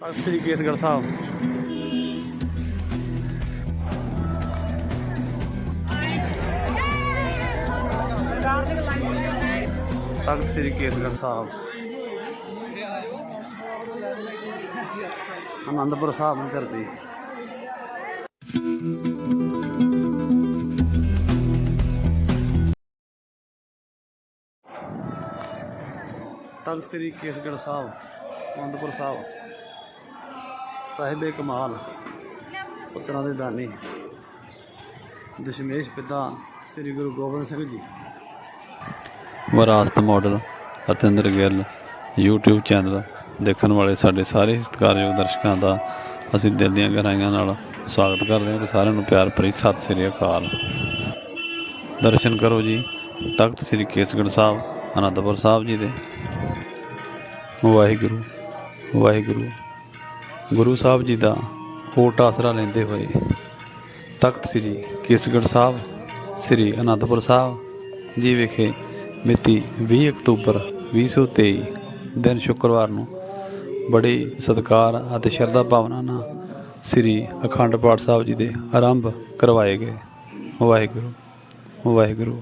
ਤਖਤ ਸ੍ਰੀ ਕੇਸਗੜ੍ਹ ਸਾਹਿਬ। ਤਖਤ ਸ੍ਰੀ ਕੇਸਗੜ੍ਹ ਸਾਹਿਬ। ਆਨੰਦਪੁਰ ਸਾਹਿਬ ਨੂੰ ਕਰਦੀ ਤਖਤ ਸ੍ਰੀ ਕੇਸਗੜ੍ਹ ਸਾਹਿਬ, ਆਨੰਦਪੁਰ ਸਾਹਿਬ। ਸਾਹਿਬੇ ਕਮਾਲ, ਪੁੱਤਰਾਂ ਦੇ ਦਾਨੀ। ਦਸ਼ਮੇਸ਼ ਪਿਤਾ ਸ੍ਰੀ ਗੁਰੂ ਗੋਬਿੰਦ ਸਿੰਘ ਜੀ। ਵਿਰਾਸਤ model Atinder Gill, YouTube channel, ਦੇਖਣ ਵਾਲੇ ਸਾਡੇ ਸਾਰੇ ਸਤਿਕਾਰਯੋਗ ਦਰਸ਼ਕਾਂ ਦਾ ਅਸੀਂ ਦਿਲ ਦੀਆਂ ਗਹਿਰਾਈਆਂ ਨਾਲ ਸਵਾਗਤ ਕਰਦੇ ਹਾਂ ਤੇ ਸਾਰਿਆਂ ਨੂੰ ਪਿਆਰ ਭਰੀ ਸਤਿ ਸ੍ਰੀ ਅਕਾਲ। ਦਰਸ਼ਨ ਕਰੋ ਜੀ, ਤਖਤ ਸ੍ਰੀ ਕੇਸਗੜ੍ਹ ਸਾਹਿਬ, ਅਨੰਦਪੁਰ ਸਾਹਿਬ ਜੀ ਦੇ। ਵਾਹਿਗੁਰੂ ਵਾਹਿਗੁਰੂ। ਗੁਰੂ ਸਾਹਿਬ ਜੀ ਦਾ ਓਟ ਆਸਰਾ ਲੈਂਦੇ ਹੋਏ ਤਖਤ ਸ੍ਰੀ ਕੇਸਗੜ੍ਹ ਸਾਹਿਬ, ਸ੍ਰੀ ਅਨੰਦਪੁਰ ਸਾਹਿਬ, ਜੀ ਵਿਖੇ ਮਿਤੀ 20 ਅਕਤੂਬਰ 2023 ਦਿਨ ਸ਼ੁੱਕਰਵਾਰ ਨੂੰ ਬੜੀ ਸਤਿਕਾਰ ਅਤੇ ਸ਼ਰਧਾ ਭਾਵਨਾ ਨਾਲ ਸ੍ਰੀ ਅਖੰਡ ਪਾਠ ਸਾਹਿਬ ਜੀ ਦੇ ਆਰੰਭ ਕਰਵਾਏ ਗਏ। ਵਾਹਿਗੁਰੂ ਵਾਹਿਗੁਰੂ।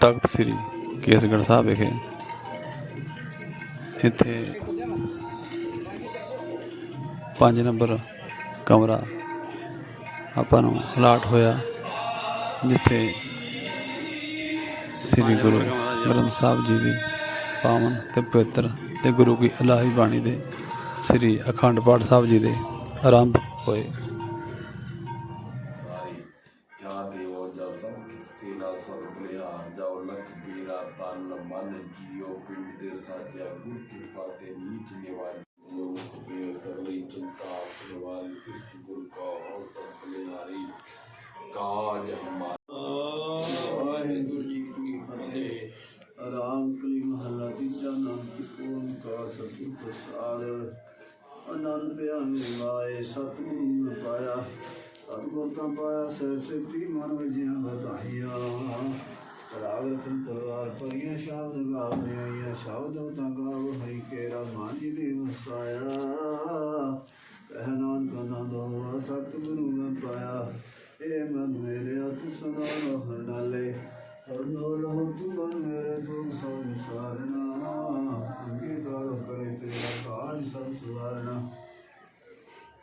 ਤਖਤ ਸ੍ਰੀ ਕੇਸਗੜ੍ਹ ਸਾਹਿਬ ਵਿਖੇ ਇੱਥੇ 5 ਨੰਬਰ ਕਮਰਾ ਆਪਾਂ ਨੂੰ ਅਲਾਟ ਹੋਇਆ, ਜਿੱਥੇ ਸ੍ਰੀ ਗੁਰੂ ਗ੍ਰੰਥ ਸਾਹਿਬ ਜੀ ਦੀ ਪਾਵਨ ਤੇ ਪਵਿੱਤਰ ਤੇ ਗੁਰੂ ਕੀ ਅਲਾਹੀ ਬਾਣੀ ਦੇ ਸ੍ਰੀ ਅਖੰਡ ਪਾਠ ਸਾਹਿਬ ਜੀ ਦੇ ਆਰੰਭ ਹੋਏ। ਕਾਜ ਹਮਾਰਾ ਵਾਹਿਗੁਰੂ ਜੀ ਕੀ ਫਤਿਹ। ਆਰਾਮ ਕਲੀ ਮਹੱਲਾ ਤੀਜਾ ਨਾਮ ਕੀ ਪੂਰਨ ਕਾ ਸਤਿ ਪ੍ਰਸਾਦ। ਆਨੰਦ ਬਿਆਨ ਲਾਏ ਸਤਿਗੁਰੂ ਨੇ ਪਾਇਆ, ਸਤਿਗੁਰ ਤਾਂ ਪਾਇਆ, ਸਹਿ ਸਿੱਧੀ ਮਨ ਵਜਿਆ ਵਧਾਈਆਂ। ਰਾਗ ਰਤਨ ਪਰਵਾਰ ਪਰੀਆਂ ਸ਼ਬਦ ਗਾਵਨੇ ਆਈਆਂ, ਸ਼ਬਦ ਤਾਂ ਗਾਵ ਹਰੀ ਕੇਰਾ ਮਾਂਜੀ ਦੇ ਵਸਾਇਆ। ਪਹਿਨਾਨ ਕਨਾ ਦੋ ਸਤਿਗੁਰੂ ਨੇ ਪਾਇਆ ਏ ਮਨ ਮੇਰੇ ਅਤ ਸਦਾ ਰਹਿ ਨਾਲੇ ਹਰਨੋ ਲਹੁ ਤੂੰ ਮੇਰੇ ਦੁਖ ਸਭ ਵਿਸਾਰਨਾ ਕਰੇ ਤੇਰਾ ਕਾਜ ਸਭ ਸੁਵਾਰਨਾ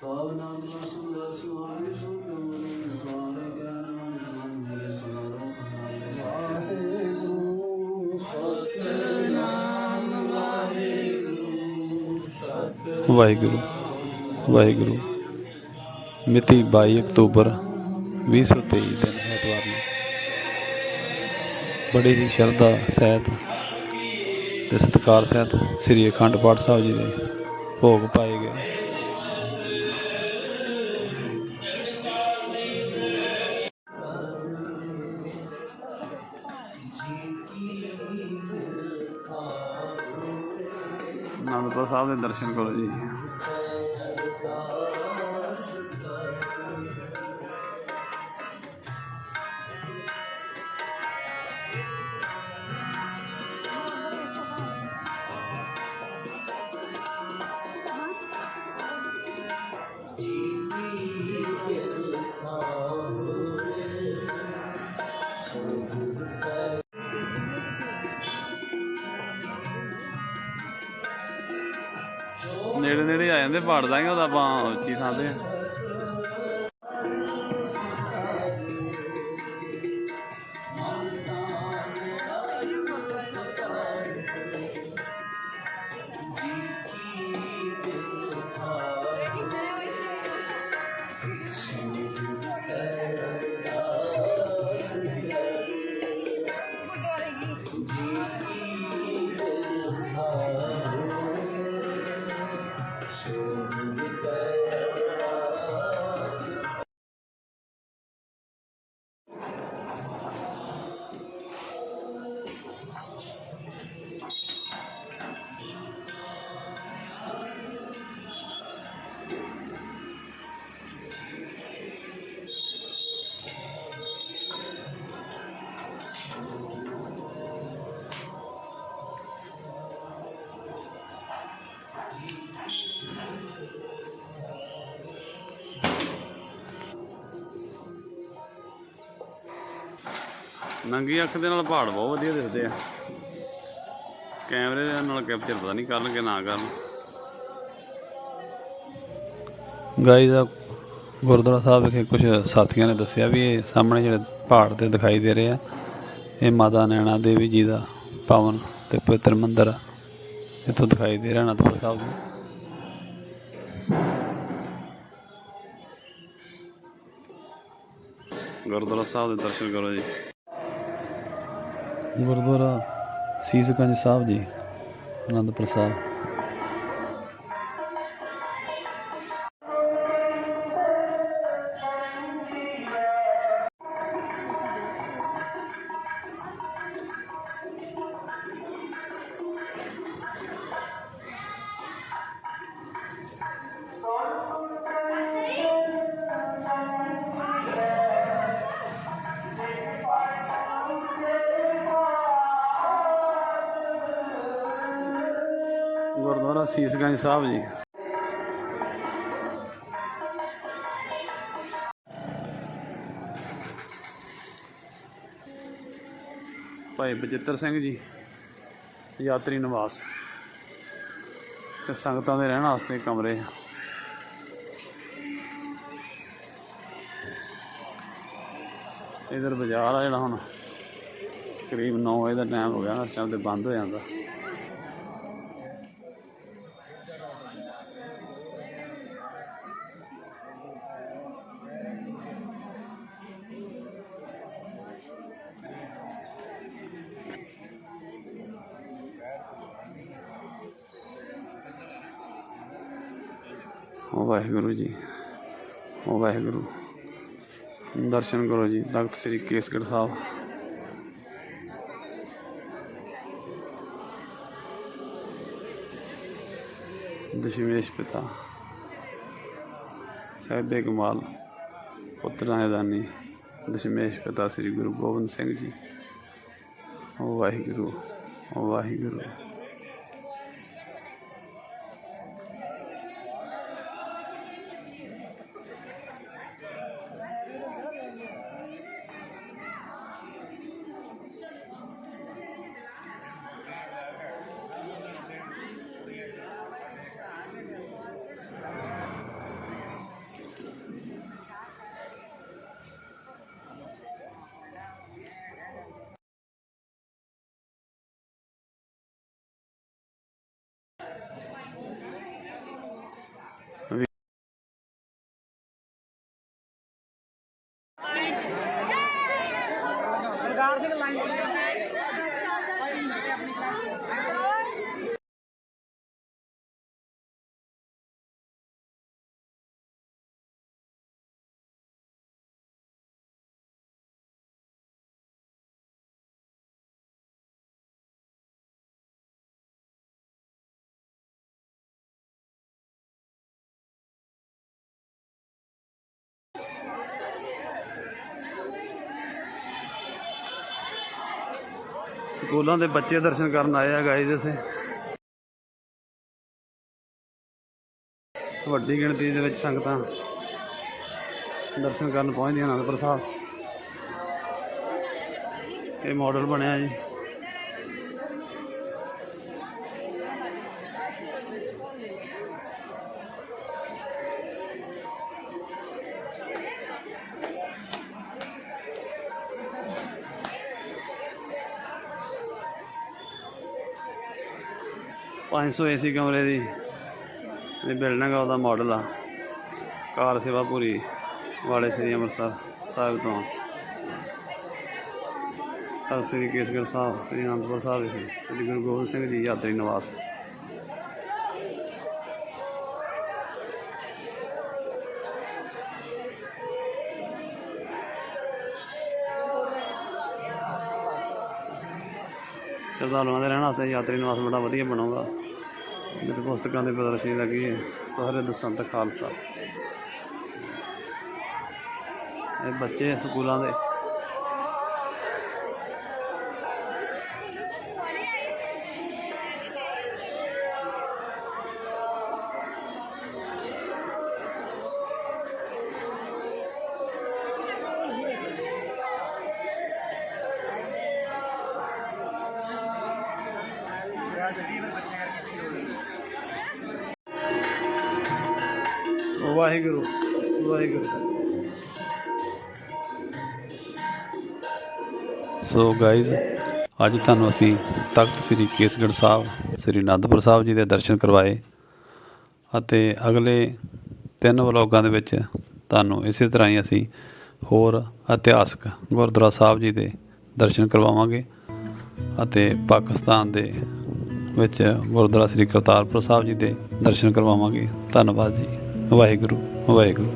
ਸਭ ਨਾਮ ਸੁੰਦਰ ਸੁਹਾਏ ਸੁਖ ਮਨ ਨਿਸਾਰ ਗਿਆਨ ਮਨ ਮੇਰੇ ਸਨਾਰੋ ਨਾਲੇ ਵਾਹਿਗੁਰੂ ਸਤਿਨਾਮ ਵਾਹਿਗੁਰੂ ਵਾਹਿਗੁਰੂ। ਵਾਹਿਗੁਰੂ ਮਿਤੀ 22 ਅਕਤੂਬਰ 2023 ਦਿਨ ਐਤਵਾਰ ਨੂੰ। ਬੜੀ ਹੀ ਸ਼ਰਧਾ ਸਹਿਤ ਤੇ ਸਤਿਕਾਰ ਸਹਿਤ ਸ੍ਰੀ ਅਖੰਡ ਪਾਠ ਸਾਹਿਬ ਜੀ ਦੇ ਭੋਗ ਪਾਏ ਗਏ। ਆਨੰਦਪੁਰ ਸਾਹਿਬ ਦੇ ਦਰਸ਼ਨ ਕਰੋ ਜੀ। ਨੇੜੇ ਨੇੜੇ ਆ ਦਾਂਗੇ ਉਹਦਾ ਆਪਾਂ ਉੱਚੀ ਥਾਂ ਤੇ। ਨੰਗੀ ਅੱਖ ਦੇ ਨਾਲ ਪਹਾੜ ਬਹੁਤ ਵਧੀਆ ਦਿਖਦੇ ਆ। ਕੈਮਰੇ ਦੇ ਨਾਲ ਕੈਪਚਰ ਪਤਾ ਨਹੀਂ ਕਰਨਗੇ ਨਾ ਕਰਨ। ਗਾਈ ਦਾ ਗੁਰਦੁਆਰਾ ਸਾਹਿਬ ਵਿਖੇ ਕੁਝ ਸਾਥੀਆਂ ਨੇ ਦੱਸਿਆ ਵੀ ਇਹ ਸਾਹਮਣੇ ਜਿਹੜੇ ਪਹਾੜ ਤੇ ਦਿਖਾਈ ਦੇ ਰਹੇ ਆ ਇਹ ਮਾਤਾ ਨੈਣਾ ਦੇਵੀ ਜੀ ਦਾ ਪਾਵਨ ਤੇ ਪਵਿੱਤਰ ਮੰਦਿਰ ਆ। ਇੱਥੋਂ ਦਿਖਾਈ ਦੇ ਰਿਹਾ ਅਨੰਦਪੁਰ ਸਾਹਿਬ ਨੂੰ। ਗੁਰਦੁਆਰਾ ਸਾਹਿਬ ਦੇ ਦਰਸ਼ਨ ਕਰੋ ਜੀ। ਗੁਰਦੁਆਰਾ ਸੀਸਗੰਜ ਸਾਹਿਬ ਜੀ ਅਨੰਦਪੁਰ ਸਾਹਿਬ ਸੀਸਗੰਜ ਸਾਹਿਬ ਜੀ। ਭਾਈ ਬਚਿੱਤਰ ਸਿੰਘ ਜੀ, ਯਾਤਰੀ ਨਿਵਾਸ। ਤੇ ਸੰਗਤਾਂ ਦੇ ਰਹਿਣ ਵਾਸਤੇ ਕਮਰੇ ਇਧਰ ਬਾਜ਼ਾਰ ਆ ਜਿਹੜਾ ਹੁਣ, ਕਰੀਬ 9 ਵਜੇ ਦਾ ਟਾਈਮ ਹੋ ਗਿਆ ਇਸ ਟਾਈਮ ਤੇ ਬੰਦ ਹੋ ਜਾਂਦਾ। ਵਾਹਿਗੁਰੂ ਜੀ ਵਾਹਿਗੁਰੂ। ਦਰਸ਼ਨ ਕਰੋ ਜੀ ਤਖਤ ਸ੍ਰੀ ਕੇਸਗੜ੍ਹ ਸਾਹਿਬ। ਦਸ਼ਮੇਸ਼ ਪਿਤਾ, ਸਾਹਿਬੇ ਕਮਾਲ, ਪੁੱਤਰਾਂ ਦੇ ਦਾਨੀ, ਦਸ਼ਮੇਸ਼ ਪਿਤਾ ਸ੍ਰੀ ਗੁਰੂ ਗੋਬਿੰਦ ਸਿੰਘ ਜੀ। ਵਾਹਿਗੁਰੂ ਵਾਹਿਗੁਰੂ। ਸਕੂਲਾਂ ਦੇ ਬੱਚੇ ਦਰਸ਼ਨ ਕਰਨ ਆਏ ਆ ਗਾਈਜ਼ ਇੱਥੇ। ਵੱਡੀ ਗਿਣਤੀ ਦੇ ਵਿੱਚ ਸੰਗਤਾਂ ਦਰਸ਼ਨ ਕਰਨ ਪਹੁੰਚਦੀਆਂ ਅਨੰਦਪੁਰ ਸਾਹਿਬ। ਇਹ ਮਾਡਲ ਬਣਿਆ ਜੀ। ਪੰਜ ਸੌ ਏਸੀ ਕਮਰੇ ਦੀ। ਇਹ ਬਿਲਡਿੰਗ ਆ ਉਹਦਾ ਮਾਡਲ ਆ। ਕਾਰ ਸੇਵਾ ਪੂਰੀ ਵਾਲੇ ਸ੍ਰੀ ਅੰਮ੍ਰਿਤਸਰ ਸਾਹਿਬ ਤੋਂ। ਤਖਤ ਸ੍ਰੀ ਕੇਸਗੜ੍ਹ ਸਾਹਿਬ, ਸ੍ਰੀ ਅਨੰਦਪੁਰ ਸਾਹਿਬ ਵਿਖੇ। ਸ੍ਰੀ ਗੁਰੂ ਗੋਬਿੰਦ ਸਿੰਘ ਜੀ ਯਾਤਰੀ ਨਿਵਾਸ। ਸ਼ਰਧਾਲੂਆਂ ਦੇ ਰਹਿਣ ਵਾਸਤੇ ਯਾਤਰੀ ਨਿਵਾਸ ਬੜਾ ਵਧੀਆ ਬਣੂਗਾ ਮੇਰੇ ਪੁਸਤਕਾਂ ਦੇ ਪ੍ਰਦਰਸ਼ਨੀ ਲੱਗੀ ਹੈ। ਸਾਰੇ ਦਸੰਤ ਖਾਲਸਾ। ਇਹ ਬੱਚੇ ਸਕੂਲਾਂ ਦੇ ਵਾਹਿਗੁਰੂ ਵਾਹਿਗੁਰੂ। ਸੋ ਗਾਇਜ਼ ਅੱਜ ਤੁਹਾਨੂੰ ਅਸੀਂ ਤਖਤ ਸ੍ਰੀ ਕੇਸਗੜ੍ਹ ਸਾਹਿਬ, ਸ੍ਰੀ ਅਨੰਦਪੁਰ ਸਾਹਿਬ ਜੀ ਦੇ ਦਰਸ਼ਨ ਕਰਵਾਏ ਅਤੇ ਅਗਲੇ ਤਿੰਨ ਵਲੋਗਾਂ ਦੇ ਵਿੱਚ ਤੁਹਾਨੂੰ ਇਸੇ ਤਰ੍ਹਾਂ ਹੀ ਅਸੀਂ ਹੋਰ ਇਤਿਹਾਸਕ ਗੁਰਦੁਆਰਾ ਸਾਹਿਬ ਜੀ ਦੇ ਦਰਸ਼ਨ ਕਰਵਾਵਾਂਗੇ ਅਤੇ ਪਾਕਿਸਤਾਨ ਦੇ ਵਿੱਚ ਗੁਰਦੁਆਰਾ ਸ੍ਰੀ ਕਰਤਾਰਪੁਰ ਸਾਹਿਬ ਜੀ ਦੇ ਦਰਸ਼ਨ ਕਰਵਾਵਾਂਗੇ। ਧੰਨਵਾਦ ਜੀ। ਵਾਹਿਗੁਰੂ ਵਾਹਿਗੁਰੂ।